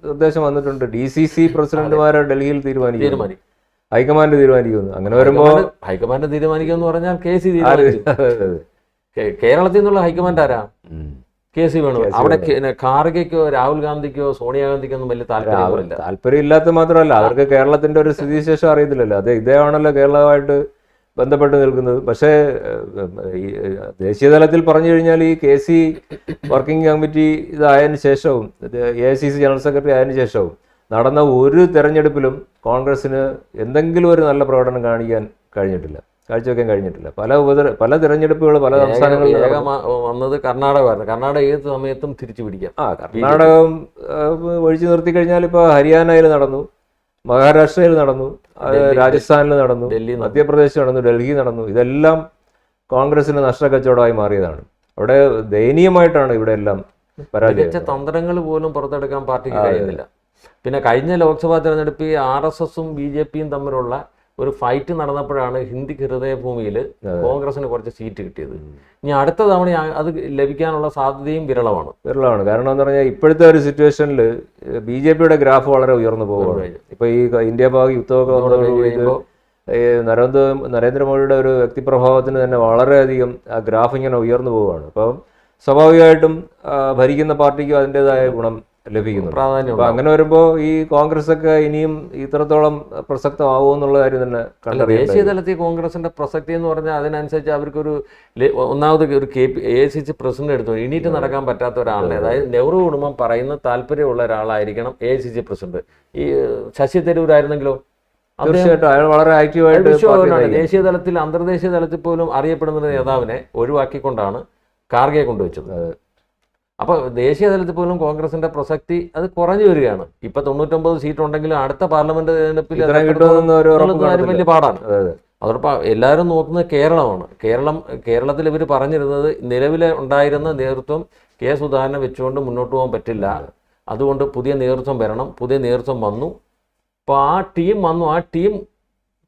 നിർദ്ദേശം വന്നിട്ടുണ്ട്. ഡി സി സി പ്രസിഡന്റുമാരെ ഡൽഹിയിൽ തീരുമാനിക്കും തീരുമാനിക്കും. ഹൈക്കമാൻഡ് തീരുമാനിക്കുന്നു. അങ്ങനെ വരുമ്പോൾ ഹൈക്കമാൻഡ് തീരുമാനിക്കും എന്ന് പറഞ്ഞാൽ കെ സി കേരളത്തിൽ നിന്നുള്ള ഹൈക്കമാൻഡ് ആരാ. K C Venu. അവിടെ ഖാർഗയ്ക്കോ രാഹുൽ ഗാന്ധിക്കോ സോണിയാഗാന്ധിക്കോ ഒന്നും വലിയ താല്പര്യമില്ല താല്പര്യമില്ലാത്ത മാത്രമല്ല അവർക്ക് കേരളത്തിന്റെ ഒരു സ്ഥിതിവിശേഷം അറിയത്തില്ലല്ലോ. അത് ഇതേയാണല്ലോ കേരളമായിട്ട് ബന്ധപ്പെട്ട് നിൽക്കുന്നത്. പക്ഷേ ഈ ദേശീയ തലത്തിൽ പറഞ്ഞു കഴിഞ്ഞാൽ ഈ കെ സി വർക്കിംഗ് കമ്മിറ്റി ഇതായതിനു ശേഷവും A C C general secretary ആയതിനു ശേഷവും നടന്ന ഒരു തെരഞ്ഞെടുപ്പിലും കോൺഗ്രസ്സിന് എന്തെങ്കിലും ഒരു നല്ല പ്രകടനം കാണിക്കാൻ കഴിഞ്ഞിട്ടില്ല. കാഴ്ചവെക്കാൻ കഴിഞ്ഞിട്ടില്ല. പല ഉപതെര പല തിരഞ്ഞെടുപ്പുകൾ പല. മ- വന്നത് കർണാടകമായിരുന്നു. കർണാടക ഏത് സമയത്തും തിരിച്ചു പിടിക്കാം. ആ കർണാടകം ഒഴിച്ചു നിർത്തി കഴിഞ്ഞാൽ ഇപ്പോൾ ഹരിയാനയിൽ നടന്നു മഹാരാഷ്ട്രയിൽ നടന്നു രാജസ്ഥാനിൽ നടന്നു ഡൽഹി. മധ്യപ്രദേശ് നടന്നു ഡൽഹി നടന്നു. ഇതെല്ലാം കോൺഗ്രസിന് നഷ്ടക്കച്ചവടമായി മാറിയതാണ്. അവിടെ ദയനീയമായിട്ടാണ് ഇവിടെ എല്ലാം പരാജയം തന്ത്രങ്ങൾ പോലും പുറത്തെടുക്കാൻ പാർട്ടിക്ക് കഴിയുന്നില്ല. പിന്നെ കഴിഞ്ഞ ലോക്സഭാ തെരഞ്ഞെടുപ്പിൽ ആർ എസ് എസും ബി ജെ പിയും തമ്മിലുള്ള ഒരു ഫൈറ്റ് നടന്നപ്പോഴാണ് ഹിന്ദി ഹൃദയഭൂമിയിൽ കോൺഗ്രസിന് കുറച്ച് സീറ്റ് കിട്ടിയത്. ഇനി അടുത്ത തവണ അത് ലഭിക്കാനുള്ള സാധ്യതയും വിരളമാണ്. വിരളമാണ്. കാരണം എന്ന് പറഞ്ഞാൽ ഇപ്പോഴത്തെ ഒരു സിറ്റുവേഷനിൽ ബി ജെ പിയുടെ ഗ്രാഫ് വളരെ ഉയർന്നു പോവുകയാണ്. ഇപ്പൊ ഈ ഇന്ത്യ പാക് യുദ്ധമൊക്കെ വന്നതോടുകൂടി നരേന്ദ്ര നരേന്ദ്രമോദിയുടെ ഒരു വ്യക്തിപ്രഭാവത്തിന് തന്നെ വളരെയധികം ആ ഗ്രാഫ് ഇങ്ങനെ ഉയർന്നു പോവുകയാണ്. അപ്പം സ്വാഭാവികമായിട്ടും ഭരിക്കുന്ന പാർട്ടിക്കും അതിന്റെതായ ഗുണം അപ്പൊ അങ്ങനെ വരുമ്പോ ഈ കോൺഗ്രസ് ഒക്കെ ഇനിയും ഇത്രത്തോളം പ്രസക്തമാവുമോ എന്നുള്ള കാര്യം തന്നെ ദേശീയ തലത്തിൽ കോൺഗ്രസിന്റെ പ്രസക്തി എന്ന് പറഞ്ഞാൽ അതിനനുസരിച്ച് അവർക്കൊരു ഒന്നാമത് ഒരു K P A C C president എടുത്തു. എണീറ്റ് നടക്കാൻ പറ്റാത്ത ഒരാളിനെ. അതായത് നെഹ്റു കുടുംബം പറയുന്ന താല്പര്യമുള്ള ഒരാളായിരിക്കണം എ സി സി പ്രസിഡന്റ്. ഈ ശശി തരൂരായിരുന്നെങ്കിലോ? ആയിരുന്നെങ്കിലോ തീർച്ചയായിട്ടും. അയാൾ വളരെ ആക്റ്റീവായിട്ട് ദേശീയ തലത്തിൽ അന്തർദേശീയ തലത്തിൽ പോലും അറിയപ്പെടുന്ന ഒരു നേതാവിനെ ഒഴിവാക്കിക്കൊണ്ടാണ് കാർഗയെ കൊണ്ടുവച്ചത്. അപ്പൊ ദേശീയ തലത്തിൽ പോലും കോൺഗ്രസിന്റെ പ്രസക്തി അത് കുറഞ്ഞു വരികയാണ്. ഇപ്പൊ തൊണ്ണൂറ്റൊമ്പത് സീറ്റ് ഉണ്ടെങ്കിലും അടുത്ത പാർലമെന്റ് തെരഞ്ഞെടുപ്പിൽ വലിയ പാടാണ്. അതെ, അതെ. അതോടൊപ്പം എല്ലാവരും നോക്കുന്നത് കേരളമാണ്. കേരളം കേരളത്തിൽ ഇവർ പറഞ്ഞിരുന്നത് നിലവിലെ ഉണ്ടായിരുന്ന നേതൃത്വം കെ സുധാകരനെ വെച്ചുകൊണ്ട് മുന്നോട്ട് പോകാൻ പറ്റില്ല. അതുകൊണ്ട് പുതിയ നേതൃത്വം വരണം പുതിയ നേതൃത്വം വന്നു. അപ്പോൾ ആ ടീം വന്നു. ആ ടീം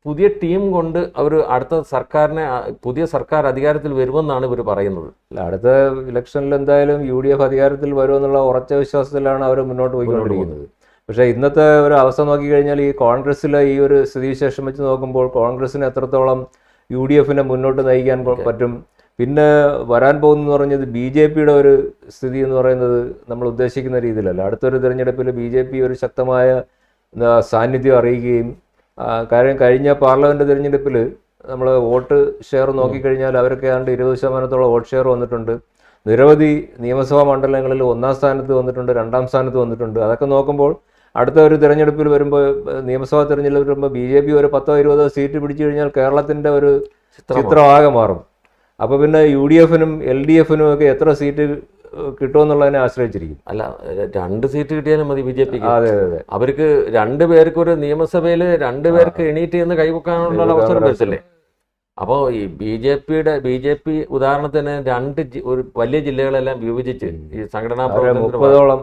പുതിയ ടീം കൊണ്ട് അവർ അടുത്ത സർക്കാരിനെ പുതിയ സർക്കാർ അധികാരത്തിൽ വരുമെന്നാണ് ഇവർ പറയുന്നത്. അല്ല, അടുത്ത ഇലക്ഷനിൽ എന്തായാലും യു ഡി എഫ് അധികാരത്തിൽ വരുമെന്നുള്ള ഉറച്ച വിശ്വാസത്തിലാണ് അവർ മുന്നോട്ട് പോയിക്കൊണ്ടിരിക്കുന്നത്. പക്ഷേ ഇന്നത്തെ ഒരു അവസ്ഥ നോക്കിക്കഴിഞ്ഞാൽ ഈ കോൺഗ്രസ്സിലെ ഈ ഒരു സ്ഥിതിവിശേഷം വെച്ച് നോക്കുമ്പോൾ കോൺഗ്രസിന് എത്രത്തോളം യു ഡി എഫിനെ മുന്നോട്ട് നയിക്കാൻ പറ്റും. പിന്നെ വരാൻ പോകുന്നു പറഞ്ഞത് ബി ജെ പിയുടെ ഒരു സ്ഥിതി എന്ന് പറയുന്നത് നമ്മൾ ഉദ്ദേശിക്കുന്ന രീതിയിലല്ല. അടുത്തൊരു തിരഞ്ഞെടുപ്പിൽ ബി ജെ പി ഒരു ശക്തമായ സാന്നിധ്യം അറിയിക്കുകയും കാര്യം കഴിഞ്ഞ പാർലമെന്റ് തിരഞ്ഞെടുപ്പിൽ നമ്മൾ വോട്ട് ഷെയർ നോക്കിക്കഴിഞ്ഞാൽ അവരൊക്കെ ആണ്ട് ഇരുപത് ശതമാനത്തോളം വോട്ട് ഷെയർ വന്നിട്ടുണ്ട്. നിരവധി നിയമസഭാ മണ്ഡലങ്ങളിൽ ഒന്നാം സ്ഥാനത്ത് വന്നിട്ടുണ്ട് രണ്ടാം സ്ഥാനത്ത് വന്നിട്ടുണ്ട്. അതൊക്കെ നോക്കുമ്പോൾ അടുത്ത ഒരു തിരഞ്ഞെടുപ്പിൽ വരുമ്പോൾ നിയമസഭാ തിരഞ്ഞെടുപ്പിൽ വരുമ്പോൾ ബി ജെ പി ഒരു പത്തോ ഇരുപതോ സീറ്റ് പിടിച്ചു കഴിഞ്ഞാൽ കേരളത്തിന്റെ ഒരു. ചിത്രമാകെ. മാറും. അപ്പോൾ പിന്നെ യു ഡി എഫിനും എൽ ഡി എഫിനും ഒക്കെ എത്ര സീറ്റ് കിട്ടുമെന്നുള്ളതിനെ ആശ്രയിച്ചിരിക്കും. അല്ല രണ്ട് സീറ്റ് കിട്ടിയാലും മതി ബി ജെ പിക്ക്. അതെ അതെ അവർക്ക് രണ്ട് പേർക്ക് ഒരു നിയമസഭയിൽ രണ്ട് പേർക്ക് എണീറ്റ് എന്ന് കൈവക്കാനുള്ള അവസരം വരത്തില്ലേ അപ്പോൾ ഈ ബി ജെ പിയുടെ ബി ജെ പി ഉദാഹരണത്തിന് രണ്ട് ഒരു വലിയ ജില്ലകളെല്ലാം വിഭജിച്ച് ഈ സംഘടനാ മുപ്പതോളം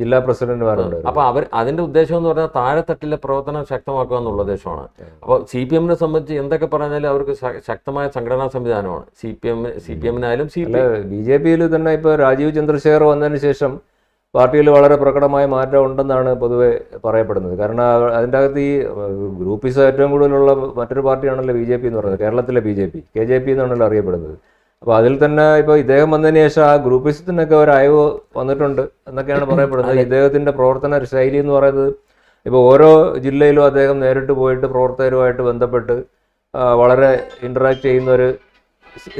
ജില്ലാ പ്രസിഡന്റുമാരുണ്ട് അപ്പൊ അവർ അതിന്റെ ഉദ്ദേശം എന്ന് പറഞ്ഞാൽ താഴെത്തട്ടിലെ പ്രവർത്തനം ശക്തമാക്കുക എന്നുള്ള ഉദ്ദേശമാണ്. അപ്പോൾ സി പി എമ്മിനെ സംബന്ധിച്ച് എന്തൊക്കെ പറഞ്ഞാലും അവർക്ക് ശക്തമായ സംഘടനാ സംവിധാനമാണ്. C P M C P എമ്മിനായാലും C P B J പിയിൽ തന്നെ ഇപ്പോൾ രാജീവ് ചന്ദ്രശേഖർ വന്നതിന് ശേഷം പാർട്ടിയിൽ വളരെ പ്രകടമായ മാറ്റം ഉണ്ടെന്നാണ് പൊതുവെ പറയപ്പെടുന്നത്. കാരണം അതിന്റെ അകത്ത് ഈ ഗ്രൂപ്പിസ് ഏറ്റവും കൂടുതലുള്ള മറ്റൊരു പാർട്ടിയാണല്ലോ ബി ജെ പി എന്ന് പറയുന്നത്. കേരളത്തിലെ B J P K J P എന്നാണല്ലോ അറിയപ്പെടുന്നത്. അപ്പോൾ അതിൽ തന്നെ ഇപ്പോൾ ഇദ്ദേഹം വന്നതിന് ശേഷം ആ ഗ്രൂപ്പിസത്തിനൊക്കെ ഒരു അയവ് വന്നിട്ടുണ്ട് എന്നൊക്കെയാണ് പറയപ്പെടുന്നത്. ഇദ്ദേഹത്തിന്റെ പ്രവർത്തന ശൈലി എന്ന് പറയുന്നത് ഇപ്പോൾ ഓരോ ജില്ലയിലും അദ്ദേഹം നേരിട്ട് പോയിട്ട് പ്രവർത്തകരുമായിട്ട് ബന്ധപ്പെട്ട് വളരെ ഇന്ററാക്ട് ചെയ്യുന്ന ഒരു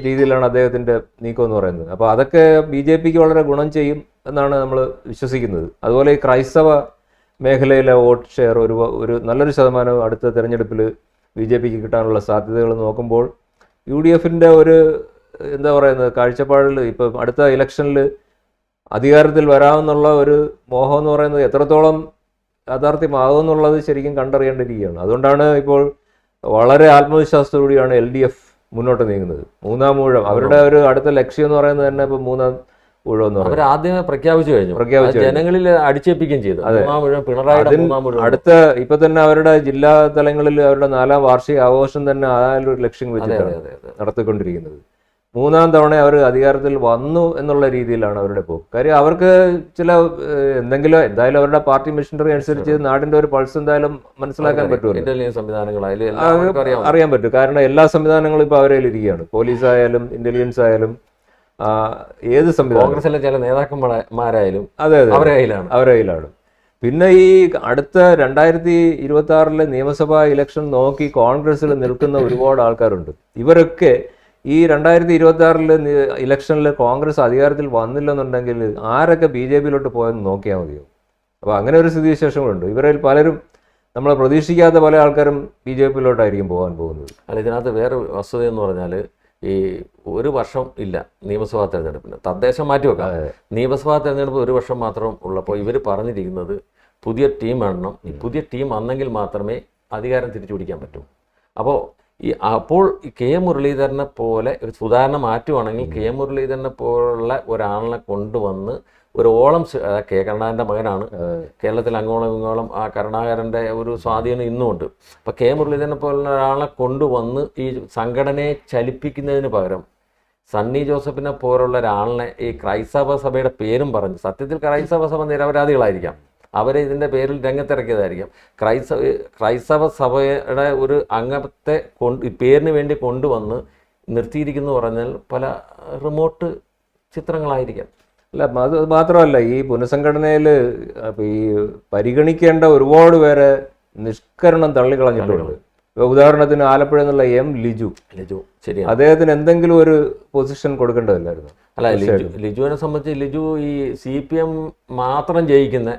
രീതിയിലാണ് അദ്ദേഹത്തിന്റെ നീക്കം എന്ന് പറയുന്നത്. അപ്പോൾ അതൊക്കെ ബി ജെ പിക്ക് വളരെ ഗുണം ചെയ്യും എന്നാണ് നമ്മൾ വിശ്വസിക്കുന്നത്. അതുപോലെ ഈ ക്രൈസ്തവ മേഖലയിലെ വോട്ട് ഷെയർ ഒരു ഒരു നല്ലൊരു ശതമാനം അടുത്ത തെരഞ്ഞെടുപ്പിൽ ബി ജെ പിക്ക് കിട്ടാനുള്ള സാധ്യതകൾ നോക്കുമ്പോൾ യു ഡി എഫിന്റെ ഒരു എന്താ പറയുന്നത് കാഴ്ചപ്പാടിൽ ഇപ്പം അടുത്ത ഇലക്ഷനിൽ അധികാരത്തിൽ വരാമെന്നുള്ള ഒരു മോഹം എന്ന് പറയുന്നത് എത്രത്തോളം യാഥാർത്ഥ്യമാകും എന്നുള്ളത് ശരിക്കും കണ്ടറിയേണ്ടിയിരിക്കുകയാണ്. അതുകൊണ്ടാണ് ഇപ്പോൾ വളരെ ആത്മവിശ്വാസത്തോടുകൂടിയാണ് എൽ ഡി എഫ് മുന്നോട്ട് നീങ്ങുന്നത്. മൂന്നാം ഊഴം അവരുടെ ഒരു അടുത്ത ലക്ഷ്യം എന്ന് പറയുന്നത് തന്നെ ഇപ്പൊ മൂന്നാം ഊഴം അവർ ആദ്യമേ പ്രഖ്യാപിച്ചു കഴിഞ്ഞു. പ്രഖ്യാപിച്ചു ജനങ്ങളിൽ അടിച്ചേൽപ്പിക്കുകയും ചെയ്തു. മുഴുവൻ അടുത്ത ഇപ്പൊ തന്നെ അവരുടെ ജില്ലാ തലങ്ങളിൽ അവരുടെ നാലാം വാർഷിക ആഘോഷം തന്നെ ആ ഒരു ലക്ഷ്യം വെച്ചിട്ടാണ് നടത്തിക്കൊണ്ടിരിക്കുന്നത്. മൂന്നാം തവണ അവർ അധികാരത്തിൽ വന്നു എന്നുള്ള രീതിയിലാണ് അവരുടെ പോക്ക്. കാര്യം അവർക്ക് ചില എന്തെങ്കിലും എന്തായാലും അവരുടെ പാർട്ടി മെഷീനറി അനുസരിച്ച് നാടിന്റെ ഒരു പൾസ് എന്തായാലും മനസ്സിലാക്കാൻ പറ്റുമല്ലോ. അറിയാൻ പറ്റും. കാരണം എല്ലാ സംവിധാനങ്ങളും ഇപ്പൊ അവരെ ഇരിക്കുകയാണ്. പോലീസ് ആയാലും ഇന്റലിജൻസ് ആയാലും ഏത് സംവിധാനം കോൺഗ്രസിലെ ചില നേതാക്കന്മാരായാലും അതെ അതെ അവരുടെ കയ്യിലാണ്. അവരുടെ കയ്യിലാണ്. പിന്നെ ഈ അടുത്ത രണ്ടായിരത്തി ഇരുപത്തി ആറിലെ നിയമസഭാ ഇലക്ഷൻ നോക്കി കോൺഗ്രസ്സിൽ നിൽക്കുന്ന ഒരുപാട് ആൾക്കാരുണ്ട്. ഇവരൊക്കെ ഈ രണ്ടായിരത്തി ഇരുപത്തി ആറിൽ ഇലക്ഷനിൽ കോൺഗ്രസ് അധികാരത്തിൽ വന്നില്ലെന്നുണ്ടെങ്കിൽ ആരൊക്കെ ബി ജെ പിയിലോട്ട് പോയെന്ന് നോക്കിയാൽ മതിയോ? അപ്പോൾ അങ്ങനെ ഒരു സ്ഥിതി സ്ഥിതിവിശേഷങ്ങളുണ്ട്. ഇവരിൽ പലരും നമ്മൾ പ്രതീക്ഷിക്കാത്ത പല ആൾക്കാരും ബി ജെ പിയിലോട്ടായിരിക്കും പോകാൻ പോകുന്നത്. അല്ല ഇതിനകത്ത് വേറെ വസ്തുത എന്ന് പറഞ്ഞാൽ ഈ ഒരു വർഷം ഇല്ല നിയമസഭാ തെരഞ്ഞെടുപ്പിന്. തദ്ദേശം മാറ്റി വെക്കാം. നിയമസഭാ തെരഞ്ഞെടുപ്പ് ഒരു വർഷം മാത്രം ഉള്ളപ്പോൾ ഇവർ പറഞ്ഞിരിക്കുന്നത് പുതിയ ടീം വേണം. ഈ പുതിയ ടീം വന്നെങ്കിൽ മാത്രമേ അധികാരം തിരിച്ചു പിടിക്കാൻ പറ്റൂ. അപ്പോൾ ഈ അപ്പോൾ കെ മുരളീധരനെ പോലെ ഒരു സുധാരണ മാറ്റുവാണെങ്കിൽ കെ മുരളീധരനെ പോലുള്ള ഒരാളിനെ കൊണ്ടുവന്ന് ഒരു ഓളം കെ കരുണാകരന്റെ മകനാണ്. കേരളത്തിൽ അങ്ങോളം ഇങ്ങോളം ആ കരുണാകരന്റെ ഒരു സ്വാധീനം ഇന്നുമുണ്ട്. അപ്പം കെ മുരളീധരനെ പോലുള്ള ഒരാളെ കൊണ്ടുവന്ന് ഈ സംഘടനയെ ചലിപ്പിക്കുന്നതിന് പകരം സണ്ണി ജോസഫിനെ പോലുള്ള ഒരാളിനെ ഈ ക്രൈസ്തവ സഭയുടെ പേരും പറഞ്ഞു സത്യത്തിൽ ക്രൈസ്തവ സഭ നിരപരാധികളായിരിക്കാം. അവരെ ഇതിന്റെ പേരിൽ രംഗത്തിറക്കിയതായിരിക്കാം. ക്രൈസ്തവ ക്രൈസ്തവ സഭയുടെ ഒരു അംഗത്തെ കൊണ്ട് ഈ പേരിന് വേണ്ടി കൊണ്ടുവന്ന് നിർത്തിയിരിക്കുന്നു പറഞ്ഞാൽ പല റിമോട്ട് ചിത്രങ്ങളായിരിക്കാം. അല്ല അത് മാത്രമല്ല ഈ പുനഃസംഘടനയിൽ ഈ പരിഗണിക്കേണ്ട ഒരുപാട് പേരെ നിഷ്കരണം തള്ളിക്കളഞ്ഞിട്ടുണ്ട്. ഉദാഹരണത്തിന് ആലപ്പുഴ എന്നുള്ള എം ലിജു. ലിജു ശരി അദ്ദേഹത്തിന് എന്തെങ്കിലും ഒരു പൊസിഷൻ കൊടുക്കേണ്ടതല്ലായിരുന്നു? അല്ല ലിജു ലിജുവിനെ സംബന്ധിച്ച് ലിജു ഈ സി പി എം മാത്രം ജയിക്കുന്ന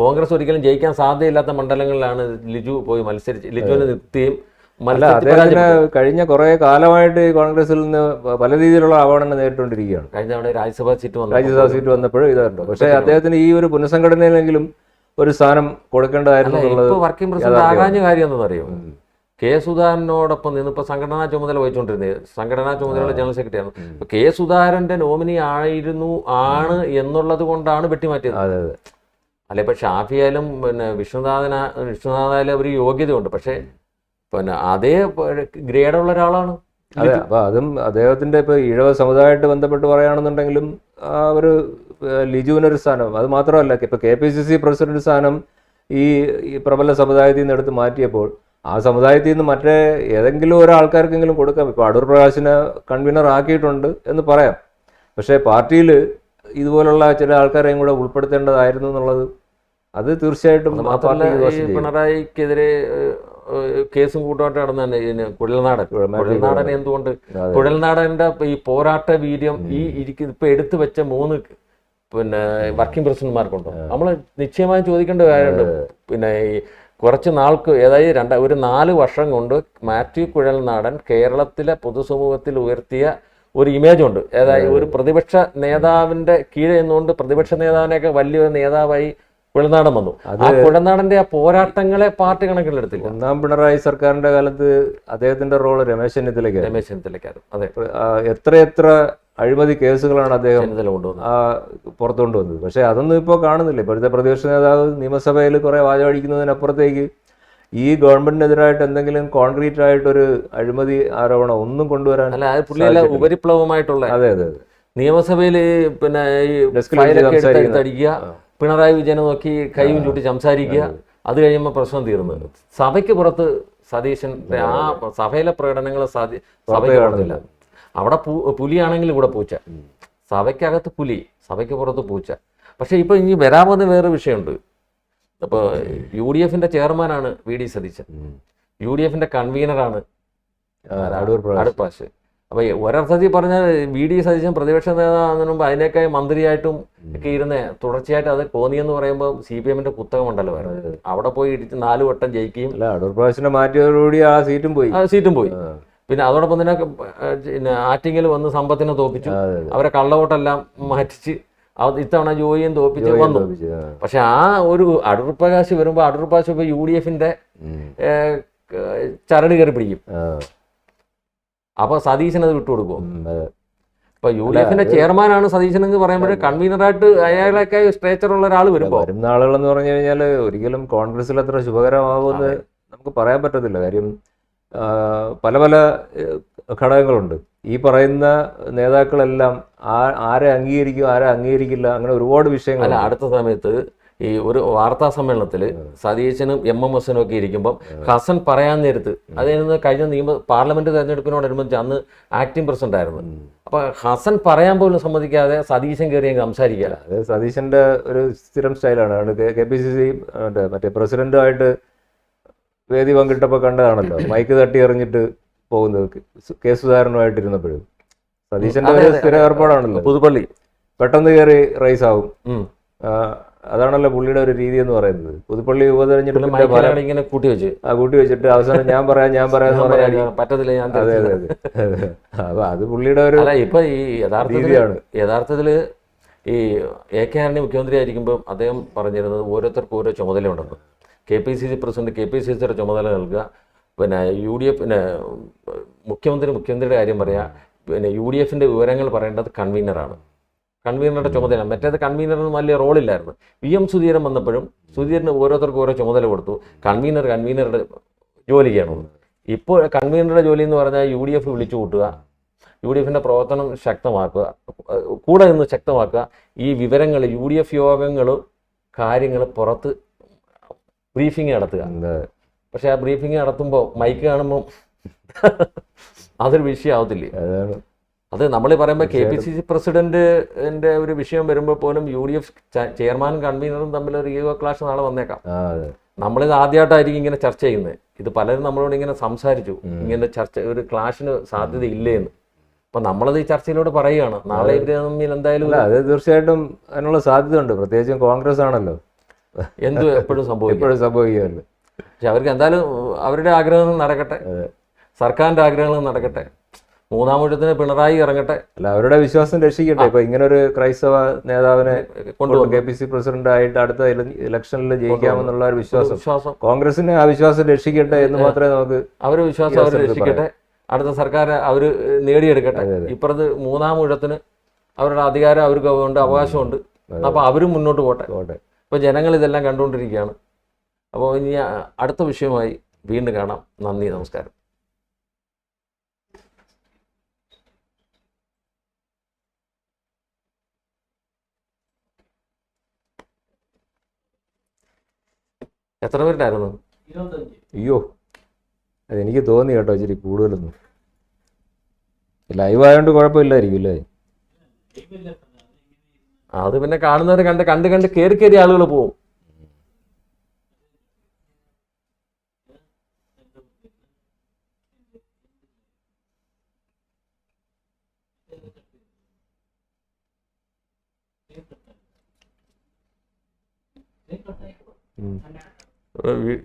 കോൺഗ്രസ് ഒരിക്കലും ജയിക്കാൻ സാധ്യതയില്ലാത്ത മണ്ഡലങ്ങളിലാണ് ലിജു പോയി മത്സരിച്ച് ലിജുവിനെ നിർത്തിയും അദ്ദേഹത്തിന് കഴിഞ്ഞ കുറെ കാലമായിട്ട് കോൺഗ്രസിൽ നിന്ന് പല രീതിയിലുള്ള അവഗണന നേരിട്ടുകൊണ്ടിരിക്കുകയാണ്. കഴിഞ്ഞ തവണ രാജ്യസഭാ സീറ്റ് വന്നു രാജ്യസഭാ സീറ്റ് വന്നപ്പോഴും ഇതായിരുന്നു പക്ഷേ അദ്ദേഹത്തിന് ഈ ഒരു പുനഃസംഘടനയിലെങ്കിലും ഒരു സ്ഥാനം കൊടുക്കേണ്ടതായിരുന്നു വർക്കിംഗ് പ്രസിഡന്റ്. ആകാഞ്ഞ കാര്യം എന്താണെന്ന് അറിയോ കെ സുധാകരനോടൊപ്പം നിന്ന് ഇപ്പൊ സംഘടനാ ചുമതല വഹിച്ചുകൊണ്ടിരുന്നത് സംഘടനാ ചുമതലയുള്ള ജനറൽ സെക്രട്ടറിയാണ് അപ്പോൾ കെ സുധാകരന്റെ നോമിനി ആയിരുന്നു ആണ് എന്നുള്ളത് കൊണ്ടാണ് വെട്ടിമാറ്റിയത്. അതെ അതെ. അല്ലെ ഇപ്പൊ ഷാഫിയായാലും പിന്നെ വിഷ്ണുനാഥന വിഷ്ണുനാഥായാലും ഒരു യോഗ്യതയുണ്ട്. പക്ഷേ പിന്നെ അതേ ഗ്രേഡുള്ള ഒരാളാണ്. അതെ അപ്പൊ അതും അദ്ദേഹത്തിന്റെ ഇപ്പൊ ഈഴവ സമുദായമായിട്ട് ബന്ധപ്പെട്ട് പറയുകയാണെന്നുണ്ടെങ്കിലും ആ ഒരു ലിജുവിനൊരു സ്ഥാനം. അത് മാത്രമല്ല ഇപ്പൊ K P C C president സ്ഥാനം ഈ പ്രബല സമുദായത്തിൽ നിന്ന് എടുത്ത് മാറ്റിയപ്പോൾ ആ സമുദായത്തിൽ നിന്ന് മറ്റേ ഏതെങ്കിലും ഒരാൾക്കാർക്കെങ്കിലും കൊടുക്കാം. ഇപ്പൊ അടൂർ പ്രകാശിനെ കൺവീനർ ആക്കിയിട്ടുണ്ട് എന്ന് പറയാം. പക്ഷേ പാർട്ടിയിൽ ഇതുപോലുള്ള ചില ആൾക്കാരെയും കൂടെ ഉൾപ്പെടുത്തേണ്ടതായിരുന്നു എന്നുള്ളത് അത് തീർച്ചയായിട്ടും പിണറായിക്കെതിരെ കേസും കൂട്ടമായിട്ട് നടന്ന ഇതിന് കുഴൽനാടൻ. കുഴൽനാടൻ എന്തുകൊണ്ട്? കുഴൽനാടന്റെ ഈ പോരാട്ട വീര്യം ഈ ഇരിക്കുന്ന ഇപ്പൊ എടുത്തു വെച്ച മൂന്ന് പിന്നെ വർക്കിംഗ് പ്രസിഡന്റ്മാർക്കുണ്ടോ? നമ്മൾ നിശ്ചയമായും ചോദിക്കേണ്ട കാര്യമുണ്ട്. പിന്നെ ഈ കുറച്ച് നാൾക്ക് ഏതായത് രണ്ട ഒരു നാല് വർഷം കൊണ്ട് മാത്യു കുഴൽനാടൻ കേരളത്തിലെ പൊതുസമൂഹത്തിൽ ഉയർത്തിയ ഒരു ഇമേജ് ഉണ്ട്. അതായത് ഒരു പ്രതിപക്ഷ നേതാവിന്റെ കീഴെ നിന്നുകൊണ്ട് പ്രതിപക്ഷ നേതാവിനെയൊക്കെ വലിയൊരു നേതാവായി കുഴൽനാടൻ വന്നു. ആ കുഴൽനാടന്റെ ആ പോരാട്ടങ്ങളെ പാർട്ടി കണക്കിലെടുത്തില്ല. ഒന്നാം പിണറായി സർക്കാരിന്റെ കാലത്ത് അദ്ദേഹത്തിന്റെ റോൾ രമേശ് ചെന്നിത്തലയ്ക്ക് രമേശ് ചെന്നിത്തലക്കാരും അതെ. എത്രയെത്ര അഴിമതി കേസുകളാണ് അദ്ദേഹം പുറത്തു കൊണ്ടുവന്നത്. പക്ഷെ അതൊന്നും ഇപ്പോൾ കാണുന്നില്ല. ഇപ്പോഴത്തെ പ്രതിപക്ഷ നേതാവ് നിയമസഭയിൽ കുറെ വാചകടിക്കുന്നതിനപ്പുറത്തേക്ക് ഈ ഗവൺമെന്റിനെതിരായിട്ട് എന്തെങ്കിലും കോൺക്രീറ്റ് ആയിട്ടൊരു അഴിമതി ആരോപണം ഒന്നും കൊണ്ടുവരാൻ അല്ല പുള്ളിയല്ല. ഉപരിപ്ലവമായിട്ടുള്ള അതെ അതെ അതെ. നിയമസഭയിൽ പിന്നെ ഈ ഫയലൊക്കെ എടുത്തടിക്കുക പിണറായി വിജയനെ നോക്കി കൈയും ചൂട്ടി സംസാരിക്കുക അത് കഴിയുമ്പോൾ പ്രശ്നം തീർന്നു. സഭയ്ക്ക് പുറത്ത് സതീശൻ ആ സഭയിലെ പ്രകടനങ്ങൾ പുറത്തില്ല കാണുന്നില്ല. അവിടെ പുലിയാണെങ്കിൽ ഇവിടെ പൂച്ച. സഭയ്ക്കകത്ത് പുലി സഭയ്ക്ക് പുറത്ത് പൂച്ച. പക്ഷേ ഇപ്പം ഇനി വരാൻ പോകുന്ന വേറെ വിഷയമുണ്ട്. അപ്പോൾ യു ഡി എഫിന്റെ ചെയർമാനാണ് V D Satheesan. U D എഫിന്റെ കൺവീനറാണ് അടുപ്പാശ് അപ്പൊ ഈ ഒരർത്ഥത്തിൽ പറഞ്ഞാൽ വി ഡി സതീശൻ പ്രതിപക്ഷ നേതാവിന് മുമ്പ് അതിനേക്കായി മന്ത്രിയായിട്ടും ഒക്കെ ഇരുന്ന് തുടർച്ചയായിട്ട് അത് കോന്നി എന്ന് പറയുമ്പോൾ സി പി എമ്മിന്റെ വേറെ. അവിടെ പോയി ഇടിച്ച് നാല് വട്ടം ജയിക്കുകയും അല്ല അടൂർ പ്രാവശ്യം മാറ്റിയതോടുകൂടി ആ സീറ്റും പോയി. ആ സീറ്റും പോയി. പിന്നെ അതോടൊപ്പം തന്നെ പിന്നെ ആറ്റിങ്ങിൽ വന്ന് സമ്പത്തിനെ തോപ്പിച്ചു. അവരെ കള്ളവോട്ടെല്ലാം മാറ്റിച്ച് ഇത്തവണ ജോയിയും തോപ്പിച്ച് വന്നു. പക്ഷെ ആ ഒരു അടൂർ പ്രകാശ് വരുമ്പോൾ അടൂർ പ്രകാശ് ഇപ്പൊ യു ഡി എഫിന്റെ ചരട് കയറി പിടിക്കും. അപ്പൊ സതീശൻ അത് വിട്ടുകൊടുക്കുമോ. ഇപ്പൊ യു ഡി എഫിന്റെ ചെയർമാനാണ് സതീശൻ എന്ന് പറയുമ്പോൾ കൺവീനറായിട്ട് അയാളൊക്കെ സ്ട്രേച്ചർ ഉള്ള ഒരാൾ വരുമ്പോ. വരുന്ന ആളുകളെന്ന് പറഞ്ഞു കഴിഞ്ഞാൽ ഒരിക്കലും കോൺഗ്രസിൽ അത്ര ശുഭകരമാവുമെന്ന് നമുക്ക് പറയാൻ പറ്റത്തില്ല. കാര്യം പല പല ഘടകങ്ങളുണ്ട്. ഈ പറയുന്ന നേതാക്കളെല്ലാം ആ- ആരെ അംഗീകരിക്കും ആരെ അംഗീകരിക്കില്ല അങ്ങനെ ഒരുപാട് അല്ല വിഷയങ്ങൾ അടുത്ത സമയത്ത് ഈ ഒരു വാർത്താ സമ്മേളനത്തിൽ സതീശനും എം എം എസിനും ഒക്കെ ഇരിക്കുമ്പം ഹസൻ പറയാൻ നേരത്ത് അതിന് കഴിഞ്ഞ നിയമ പാർലമെന്റ് തെരഞ്ഞെടുപ്പിനോടനുബന്ധിച്ച് അന്ന് ആക്ടിംഗ് പ്രസിഡന്റ് ആയിരുന്നു. അപ്പൊ ഹസൻ പറയാൻ പോലും സമ്മതിക്കാതെ സതീശൻ കയറി സംസാരിക്കാറ് സംസാരിക്കുക സതീശന്റെ ഒരു സ്ഥിരം സ്റ്റൈലാണ്. കെ പി സി സി മറ്റേ പ്രസിഡന്റുമായിട്ട് വേദി പങ്കിട്ടപ്പോൾ കണ്ടതാണല്ലോ. മൈക്ക് തട്ടി എറിഞ്ഞിട്ട് പോകുന്നത് കെ സുധാകരനുമായിട്ടിരുന്നപ്പോഴും. സതീശന്റെ ഒരു സ്ഥിര. ഏർപ്പാടാണല്ലോ. പുതുപ്പള്ളി. പെട്ടെന്ന് കയറി റൈസ് ആവും. അതാണല്ലോ പുള്ളിയുടെ ഒരു രീതി എന്ന് പറയുന്നത്. പുതുപ്പള്ളി ഉപതെരഞ്ഞെടുപ്പിന്റെ ഇങ്ങനെ കൂട്ടി വെച്ച്. ആ കൂട്ടി വെച്ചിട്ട് അവസാനം ഞാൻ പറയാം ഞാൻ പറയാം പറ്റത്തില്ല ഞാൻ അതെ അതെ അതെ. അപ്പൊ അത് പുള്ളിയുടെ ഒരു ഇപ്പൊ ഈ യഥാർത്ഥത്തിൽ. യഥാർത്ഥത്തിൽ ഈ എ കെ ആന്റണി മുഖ്യമന്ത്രി ആയിരിക്കുമ്പോൾ അദ്ദേഹം പറഞ്ഞിരുന്നത് ഓരോരുത്തർക്കും ഓരോ ചുമതല ചുമതലയുണ്ടെന്ന്. K P C C president K P C സിയുടെ ചുമതല നൽകുക. പിന്നെ യു ഡി എഫ് പിന്നെ മുഖ്യമന്ത്രി മുഖ്യമന്ത്രിയുടെ കാര്യം പറയാം. പിന്നെ യു ഡി എഫിന്റെ വിവരങ്ങൾ പറയേണ്ടത് കൺവീനറാണ് കൺവീനറുടെ ചുമതല മറ്റേത് കൺവീനറിന് വലിയ റോളില്ലായിരുന്നു വി എം സുധീരൻ വന്നപ്പോഴും സുധീരന് ഓരോരുത്തർക്കും ഓരോ ചുമതല കൊടുത്തു. കൺവീനർ കൺവീനറുടെ ജോലി ചെയ്യണമെന്ന് ഇപ്പോൾ കൺവീനറുടെ ജോലി എന്ന് പറഞ്ഞാൽ യു ഡി എഫ് വിളിച്ചു കൂട്ടുക. യു ഡി എഫിന്റെ പ്രവർത്തനം ശക്തമാക്കുക. കൂടെ നിന്ന് ശക്തമാക്കുക. ഈ വിവരങ്ങൾ യു ഡി എഫ് യോഗങ്ങൾ കാര്യങ്ങൾ പുറത്ത് ബ്രീഫിംഗ് നടത്തുക. പക്ഷെ ആ ബ്രീഫിംഗ് നടത്തുമ്പോൾ മൈക്ക് കാണുമ്പോൾ അതൊരു വിഷയമാവത്തില്ലേ അത് നമ്മൾ പറയുമ്പോൾ കെ പി സി സി പ്രസിഡന്റിന്റെ ഒരു വിഷയം വരുമ്പോൾ പോലും യു ഡി എഫ് ചെയർമാനും കൺവീനറും തമ്മിൽ ഒരു ഈഗോ ക്ലാഷ് നാളെ വന്നേക്കാം. നമ്മളിത് ആദ്യമായിട്ടായിരിക്കും ഇങ്ങനെ ചർച്ച ചെയ്യുന്നത്. ഇത് പലരും നമ്മളോട് ഇങ്ങനെ സംസാരിച്ചു. ഇങ്ങനെ ചർച്ച ഒരു ക്ലാഷിന് സാധ്യത ഇല്ലേ എന്ന് അപ്പൊ നമ്മളത് ഈ ചർച്ചയിലൂടെ പറയുകയാണ്. നാളെ ഇവർ തമ്മിൽ എന്തായാലും അത് തീർച്ചയായിട്ടും അതിനുള്ള സാധ്യത ഉണ്ട് പ്രത്യേകിച്ചും കോൺഗ്രസ് ആണല്ലോ എന്തും എപ്പോഴും സംഭവിക്കും. എപ്പോഴും സംഭവിക്കുമല്ലോ പക്ഷെ അവർക്ക് എന്തായാലും അവരുടെ ആഗ്രഹങ്ങൾ നടക്കട്ടെ. സർക്കാരിന്റെ ആഗ്രഹങ്ങൾ നടക്കട്ടെ. മൂന്നാം ഊഴത്തിന് പിണറായി ഇറങ്ങട്ടെ. അല്ല അവരുടെ വിശ്വാസം രക്ഷിക്കട്ടെ. ഇപ്പൊ ഇങ്ങനെ ഒരു ക്രൈസ്തവ നേതാവിനെ കൊണ്ടുവന്നു. കെ പി സി പ്രസിഡന്റ് ആയിട്ട് അടുത്ത ഇലക്ഷനിൽ ജയിക്കാമെന്നുള്ള ഒരു വിശ്വാസം. വിശ്വാസം. കോൺഗ്രസിന് ആ വിശ്വാസം രക്ഷിക്കട്ടെ എന്ന് മാത്രമേ നമുക്ക് അവർ വിശ്വാസം അവർ രക്ഷിക്കട്ടെ. അടുത്ത സർക്കാർ അവർ നേടിയെടുക്കട്ടെ. ഇപ്പുറത്ത് മൂന്നാം ഊഴത്തിന് അവരുടെ അധികാരം അവർക്ക് ഉണ്ട് അവകാശമുണ്ട്. അപ്പൊ അവരും മുന്നോട്ട് പോട്ടെ. പോട്ടെ. ഇപ്പൊ ജനങ്ങൾ ഇതെല്ലാം കണ്ടുകൊണ്ടിരിക്കുകയാണ്. അപ്പോൾ ഇനി അടുത്ത വിഷയമായി വീണ്ടും കാണാം. നന്ദി നമസ്കാരം. എത്ര പേരുണ്ടായിരുന്നു? അയ്യോ അതെനിക്ക് തോന്നി കേട്ടോ ഇച്ചിരി കൂടുതലൊന്നും. ലൈവ് ആയതുകൊണ്ട് കുഴപ്പമില്ലായിരിക്കും അല്ലേ? അത് പിന്നെ കാണുന്നവർ കണ്ട് കണ്ട് കണ്ട് കയറി കയറി ആളുകൾ പോവും.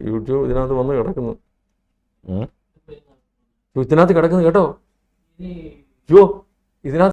യൂട്യൂബ് ഇതിനകത്ത് വന്ന് കിടക്കുന്നു. ഇതിനകത്ത് കിടക്കുന്നു കേട്ടോ അയ്യോ ഇതിനകത്ത്